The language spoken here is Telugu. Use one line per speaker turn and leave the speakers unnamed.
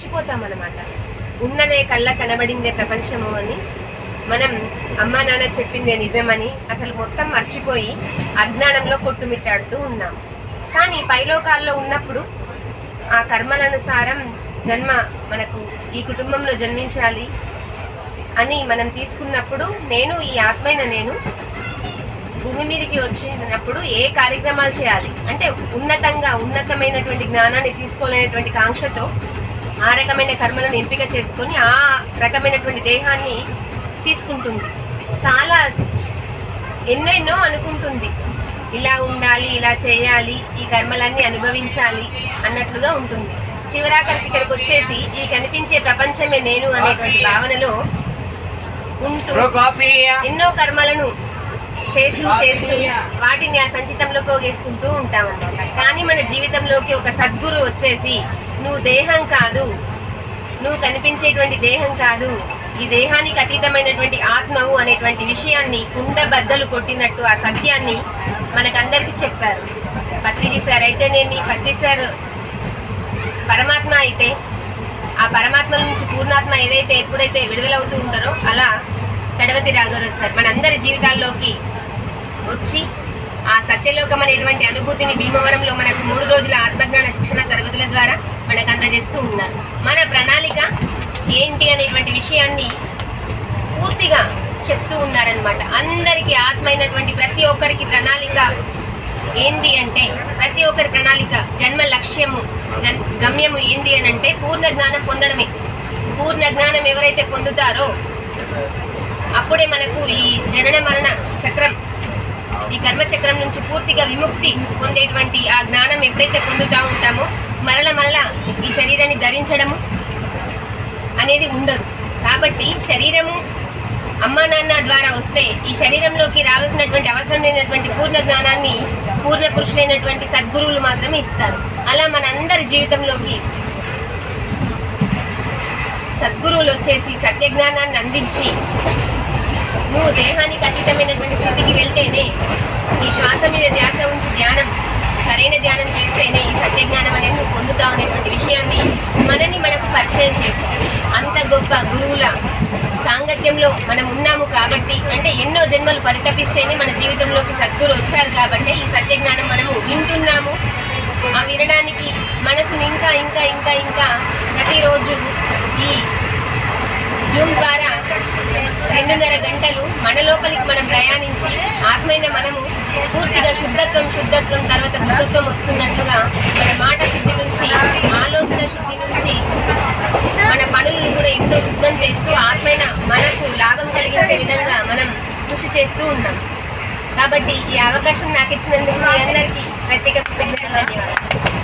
మర్చిపోతాం అనమాట ఉన్నదే కళ్ళ కనబడిందే ప్రపంచము అని. మనం అమ్మా నాన్న చెప్పిందే నిజమని అసలు మొత్తం మర్చిపోయి అజ్ఞానంలో కొట్టుమిట్టాడుతూ ఉన్నాం. కానీ పైలోకాల్లో ఉన్నప్పుడు ఆ కర్మలనుసారం జన్మ మనకు ఈ కుటుంబంలో జన్మించాలి అని మనం తీసుకున్నప్పుడు నేను ఈ ఆత్మైన నేను భూమి మీదకి వచ్చినప్పుడు ఏ కార్యక్రమాలు చేయాలి? అంటే ఉన్నతంగా ఉన్నతమైనటువంటి జ్ఞానాన్ని తీసుకోలేనటువంటి కాంక్షతో ఆ రకమైన కర్మలను ఎంపిక చేసుకొని ఆ రకమైనటువంటి దేహాన్ని తీసుకుంటుంది. చాలా ఎన్నో ఎన్నో అనుకుంటుంది. ఇలా ఉండాలి ఇలా చేయాలి ఈ కర్మలన్నీ అనుభవించాలి అన్నట్లుగా ఉంటుంది. చివరాఖరికి ఇక్కడికి వచ్చేసి ఈ కనిపించే ప్రపంచమే నేను అనేటువంటి భావనలో ఉంటూ ఎన్నో కర్మలను చేస్తూ చేస్తూ వాటిని ఆ సంచితంలో పోగేసుకుంటూ ఉంటాం అనమాట కానీ మన జీవితంలోకి ఒక సద్గురు వచ్చేసి నువ్వు దేహం కాదు నువ్వు కనిపించేటువంటి దేహం కాదు ఈ దేహానికి అతీతమైనటువంటి ఆత్మవు అనేటువంటి విషయాన్ని కుండ బద్దలు కొట్టినట్టు ఆ సత్యాన్ని మనకందరికీ చెప్పారు. పత్రిజీ సార్ అయితేనేమి? పత్రి సార్ పరమాత్మ అయితే ఆ పరమాత్మ నుంచి పూర్ణాత్మ ఏదైతే ఎప్పుడైతే విడుదలవుతూ ఉంటారో అలా తడవతి రాగారు వస్తారు మనందరి జీవితాల్లోకి వచ్చి ఆ సత్యలోకం అనేటువంటి అనుభూతిని భీమవరంలో మనకు మూడు రోజుల ఆత్మజ్ఞాన శిక్షణ తరగతుల ద్వారా మనకు అందజేస్తూ ఉన్నారు. మన ప్రణాళిక ఏంటి అనేటువంటి విషయాన్ని పూర్తిగా చెప్తూ ఉన్నారనమాట అందరికీ ఆత్మ అయినటువంటి ప్రతి ఒక్కరికి ప్రణాళిక ఏంది అంటే ప్రతి ఒక్కరి ప్రణాళిక జన్మ లక్ష్యము జన్ గమ్యము ఏంది అని అంటే పూర్ణ జ్ఞానం పొందడమే. పూర్ణ జ్ఞానం ఎవరైతే పొందుతారో అప్పుడే మనకు ఈ జనన మరణ చక్రం ఈ కర్మ చక్రం నుంచి పూర్తిగా విముక్తి పొందేటువంటి ఆ జ్ఞానం ఎప్పుడైతే పొందుతూ ఉంటామో మరల మరల ఈ శరీరాన్ని ధరించడము అనేది ఉండదు. కాబట్టి శరీరము అమ్మ నాన్న ద్వారా వస్తే ఈ శరీరంలోకి రావాల్సినటువంటి అవసరం లేనటువంటి పూర్ణ జ్ఞానాన్ని పూర్ణ పురుషులైనటువంటి సద్గురువులు మాత్రమే ఇస్తారు. అలా మనందరి జీవితంలోకి సద్గురువులు వచ్చేసి సత్య జ్ఞానాన్ని అందించి నువ్వు దేహానికి అతీతమైనటువంటి స్థితికి వెళ్తేనే ఈ శ్వాస మీద ధ్యాస ఉంచి ధ్యానం సరైన ధ్యానం చేస్తేనే ఈ సత్యజ్ఞానం అనేది నువ్వు పొందుతావు అనేటువంటి విషయాన్ని మనని మనకు పరిచయం చేస్తాం అంత గొప్ప గురువుల సాంగత్యంలో మనం ఉన్నాము కాబట్టి అంటే ఎన్నో జన్మలు పరితపిస్తేనే మన జీవితంలోకి సద్గురు వచ్చారు కాబట్టి ఈ సత్యజ్ఞానం మనము వింటున్నాము. ఆ వినడానికి మనసుని ఇంకా ఇంకా ఇంకా ఇంకా ప్రతిరోజు ఈ జూమ్ ద్వారా రెండున్నర గంటలు మన లోపలికి మనం ప్రయాణించి ఆత్మైన మనము పూర్తిగా శుద్ధత్వం శుద్ధత్వం తర్వాత బుద్ధత్వం వస్తున్నట్లుగా మన మాట శుద్ధి నుంచి ఆలోచన శుద్ధి నుంచి మన పనులను కూడా ఎంతో శుద్ధం చేస్తూ ఆత్మైన మనకు లాభం కలిగించే విధంగా మనం కృషి చేస్తూ ఉన్నాం. కాబట్టి ఈ అవకాశం నాకు ఇచ్చినందుకు మీ అందరికీ ప్రత్యేక కృతజ్ఞతలు. ధన్యవాదాలు